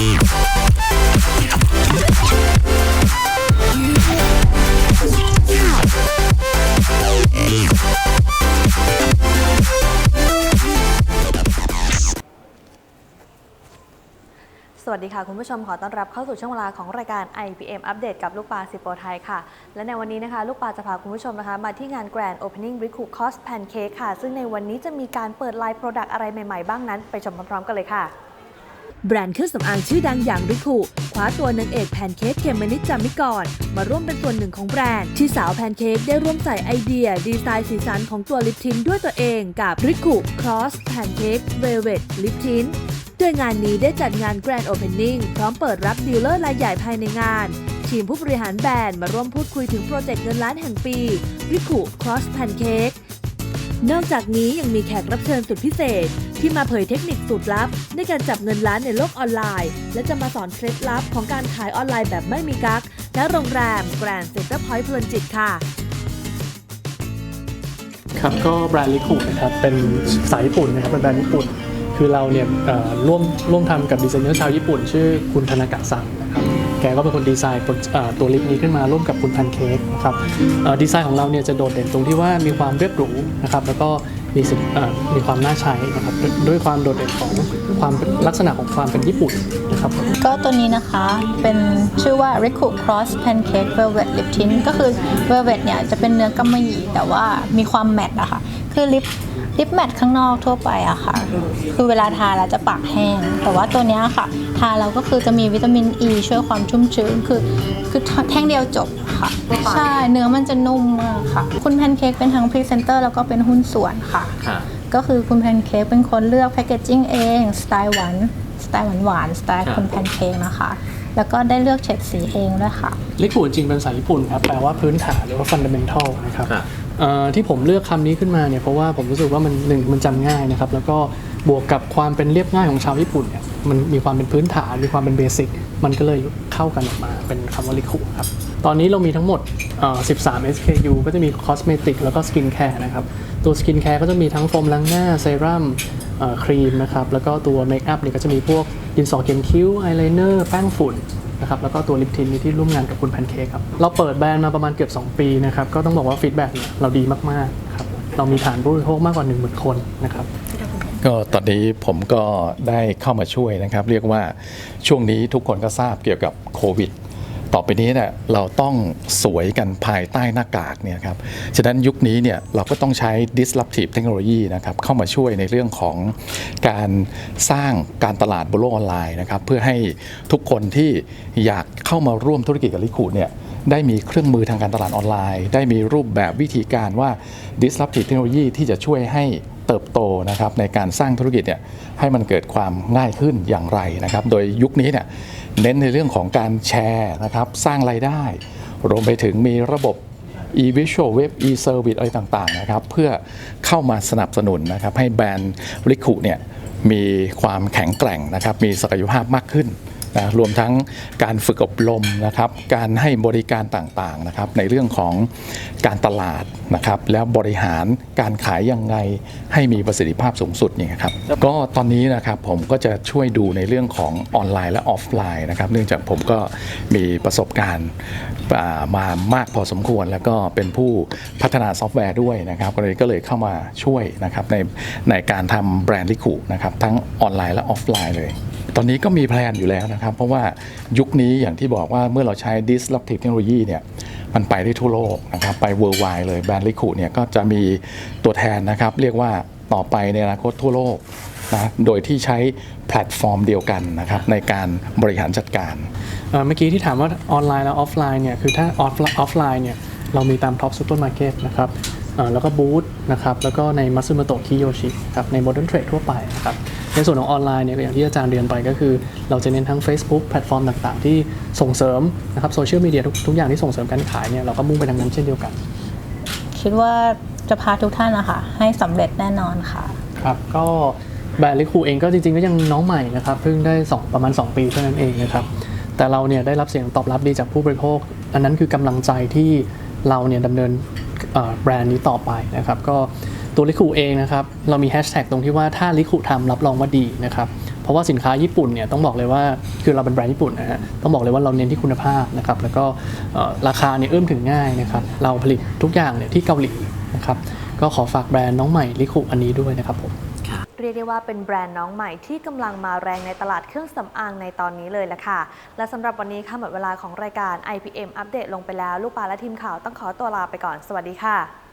สวัสดีค่ะ คุณผู้ชมขอต้อนรับเข้าสู่ช่วงเวลาของรายการ IPM อัปเดตกับลูกปลาสิบโปรไทยค่ะ และในวันนี้นะคะ ลูกปลาจะพาคุณผู้ชมนะคะ มาที่งาน Grand Opening r i c u Cost Pancake ค่ะ ซึ่งในวันนี้จะมีการเปิดไลน์โปรดักต์อะไรใหม่ ๆ บ้างนั้น ไปชมพร้อมๆกันเลยค่ะ แบรนด์เครื่องสำอางชื่อดังอย่างริคุคว้าตัวนางเอกแพนเค้กเขมมนิดจามิกรมาร่วมเป็นส่วนหนึ่งของแบรนด์ ที่สาวแพนเค้กได้ร่วมใส่ไอเดีย ดีไซน์สีสันของตัวลิปทินด้วยตัวเองกับริคุครอสแพนเค้กเวลเวตลิปทินโดยงานนี้ได้จัดงาน Grand Opening พร้อมเปิดรับดีลเลอร์รายใหญ่ภายในงาน ทีมผู้บริหารแบรนด์มาร่วมพูดคุยถึงโปรเจกต์เงินล้านแห่งปีริคุครอสแพนเค้ก นอกจากนี้ยังมีแขกรับเชิญสุดพิเศษ ที่มาเผยเทคนิคสูตรลับ ในการจับเงินล้านในโลกออนไลน์ และจะมาสอนเคล็ดลับของการขายออนไลน์แบบไม่มีกักและโรงแรมแกรนด์เซ็นเตอร์พอยต์เพลินจิตค่ะ ครับก็แบรนด์ลิคูนะครับเป็นสายญี่ปุ่นนะครับเป็นแบรนด์ญี่ปุ่น คือเราเนี่ยเอ่อร่วมร่วมทำกับดีไซเนอร์ชาวญี่ปุ่น ชื่อคุณธนากะซังนะครับ แกก็เป็นคนดีไซน์ตัวเอ่อตัวลิปนี้ขึ้นมาร่วมกับคุณพันเค้กนะครับดีไซน์ของเราเนี่ยจะโดดเด่นตรงที่ว่ามีความเรียบหรูนะครับแล้วก็มีมีความน่าใช้นะครับด้วยด้วยความโดดเด่นของความลักษณะของความเป็นญี่ปุ่นนะครับก็ตัวนี้นะคะเป็นชื่อว่า Riku Cross Pancake Velvet Lip Tint ก็คือ Velvet เนี่ยจะเป็นเนื้อกำมะหยี่แต่ว่ามีความแมตต์อะค่ะคือลิป ลิปแมตต์ข้างนอกทั่วไปอะค่ะ คือเวลาทาแล้วจะปากแห้ง แต่ว่าตัวเนี้ยค่ะ ทาแล้วก็คือจะมีวิตามินอ e ีช่วยความชุ่มชื้น คือ คือแท่งเดียวจบค่ะ ใช่ เนื้อมันจะนุ่มมากค่ะ คุณแพนเค้กเป็นทั้งพรีเซนเตอร์แล้วก็เป็นหุ้นส่วนค่ะ ก็คือคุณแพนเค้กเป็นคนเลือกแพคเกจจิ้งเอง สไตล์หวานสไตล์หวานๆสไตล์คุณแพนเค้กนะคะ แล้วก็ได้เลือกเฉดสีเองด้วยค่ะลิคูจริงเป็นภาษาญี่ปุ่นครับ แปลว่าพื้นฐานหรือว่า fundamental นะครับเอ่อ ที่ผมเลือกคำนี้ขึ้นมาเนี่ยเพราะว่าผมรู้สึกว่ามันหนึ่งมันจำง่ายนะครับแล้วก็บวกกับความเป็นเรียบง่ายของชาวญี่ปุ่นเนี่ยมันมีความเป็นพื้นฐานมีความเป็นเบสิกมันก็เลยเข้ากันออกมาเป็นคำว่าลิคูครับตอนนี้เรามีทั้งหมด 13 SKU ก็จะมีคอสเมติกแล้วก็สกินแคร์นะครับตัวสกินแคร์ก็จะมีทั้งโฟมล้างหน้าเซรั่มครีมนะครับแล้วก็ตัวเมคอัพเนี่ยก็จะมีพวกดินสอเขียนคิ้วอายไลเนอร์แป้งฝุ่น นะครับแล้วก็ตัวลิปทินนี้ที่ร่วมงานกับคุณแพนเค้กครับเราเปิดแบรนด์มาประมาณเกือบ2 ปีนะครับก็ต้องบอกว่าฟีดแบ็กเนี่ยเราดีมากๆครับเรามีฐานผู้บริโภคมากกว่า1 0,000คนนะครับก็ตอนนี้ผมก็ได้เข้ามาช่วยนะครับ เรียกว่าช่วงนี้ทุกคนก็ทราบเกี่ยวกับโควิด ต่อไปนี้เนี่ยเราต้องสวยกันภายใต้หน้ากากเนี่ยครับ ฉะนั้นยุคนี้เนี่ยเราก็ต้องใช้ disruptive technology นะครับเข้ามาช่วยในเรื่องของการสร้างการตลาดบนโลกออนไลน์นะครับเพื่อให้ทุกคนที่อยากเข้ามาร่วมธุรกิจกับลิคูดเนี่ยได้มีเครื่องมือทางการตลาดออนไลน์ ได้มีรูปแบบวิธีการว่า disruptive technology ที่จะช่วยให้ เติบโตนะครับในการสร้างธุรกิจเนี่ยให้มันเกิดความง่ายขึ้นอย่างไรนะครับ โดยยุคนี้เนี่ยเน้นในเรื่องของการแชร์นะครับสร้างรายได้ รวมไปถึงมีระบบ e-visual web e-service อะไรต่าง ๆ นะครับ เพื่อเข้ามาสนับสนุนนะครับ ให้แบรนด์ริคุเนี่ยมีความแข็งแกร่งนะครับ มีศักยภาพมากขึ้น นะรวมทั้งการฝึกอบรมนะครับการให้บริการต่างๆนะครับในเรื่องของการตลาดนะครับแล้วบริหารการขายยังไงให้มีประสิทธิภาพสูงสุดเนี่ยครับก็ตอนนี้นะครับผมก็จะช่วยดูในเรื่องของออนไลน์และออฟไลน์นะครับเนื่องจากผมก็มีประสบการณ์อ่ามามากพอสมควร แล้วก็เป็นผู้พัฒนาซอฟต์แวร์ด้วยนะครับก็เลยก็เลยเข้ามาช่วยนะครับในในการทำแบรนด์ลิคูนะครับทั้งออนไลน์และออฟไลน์เลย ตอนนี้ก็มีแพลนอยู่แล้วนะครับ เพราะว่ายุคนี้อย่างที่บอกว่าเมื่อเราใช้ disruptive technology เนี่ยมันไปได้ทั่วโลกนะครับ ไป worldwide เลยแบรนด์ลิคูเนี่ยก็จะมีตัวแทนนะครับ เรียกว่าต่อไปในอนาคตทั่วโลกนะโดยที่ใช้แพลตฟอร์มเดียวกันนะครับในการบริหารจัดการเอ่อเมื่อกี้ที่ถามว่าออนไลน์และออฟไลน์เนี่ยคือถ้าออฟไลน์เนี่ยเรามีตามท็อปซูเปอร์มาร์เก็ตนะครับแล้วก็บูธนะครับแล้วก็ในมัตสึโมโตะคิโยชิครับในโมเดิร์นเทรดทั่วไปนะครับ ในส่วนของออนไลน์เนี่ยก็อย่างที่อาจารย์เรียนไปก็คือ เราจะเน้นทั้ง Facebook แพลตฟอร์มต่างๆ ที่ส่งเสริมนะครับโซเชียลมีเดียทุกทุกอย่างที่ส่งเสริมการขายเนี่ยเราก็มุ่งไปทางนั้นเช่นเดียวกัน คิดว่าจะพาทุกท่านนะคะให้สำเร็จแน่นอนค่ะ ครับก็แบรนด์ลิคูเองก็จริงๆก็ยังน้องใหม่นะครับเพิ่งได้2ประมาณ 2 ปีเท่านั้นเองนะครับแต่เราเนี่ยได้รับเสียงตอบรับดีจากผู้บริโภค อันนั้นคือกำลังใจที่เราเนี่ยดำเนินเอ่อแบรนด์นี้ต่อไปนะครับก็ ตัวลิคูเองนะครับเรามีแฮชแท็กตรงที่ว่าถ้าลิคูทำรับรองว่าดีนะครับเพราะว่าสินค้าญี่ปุ่นเนี่ยต้องบอกเลยว่าคือเราเป็นแบรนด์ญี่ปุ่นนะฮะต้องบอกเลยว่าเราเน้นที่คุณภาพนะครับแล้วก็ราคาเนี่ยเอื้อมถึงง่ายนะครับเราผลิตทุกอย่างเนี่ยที่เกาหลีนะครับก็ขอฝากแบรนด์น้องใหม่ลิคุอันนี้ด้วยนะครับผมเรียกได้ว่าเป็นแบรนด์น้องใหม่ที่กำลังมาแรงในตลาดเครื่องสำอางในตอนนี้เลยละค่ะ และสำหรับวันนี้ค่ะหมดเวลาของรายการ IPM อัปเดตลงไปแล้ว ลูกปลาและทีมข่าวต้องขอตัวลาไปก่อน สวัสดีค่ะ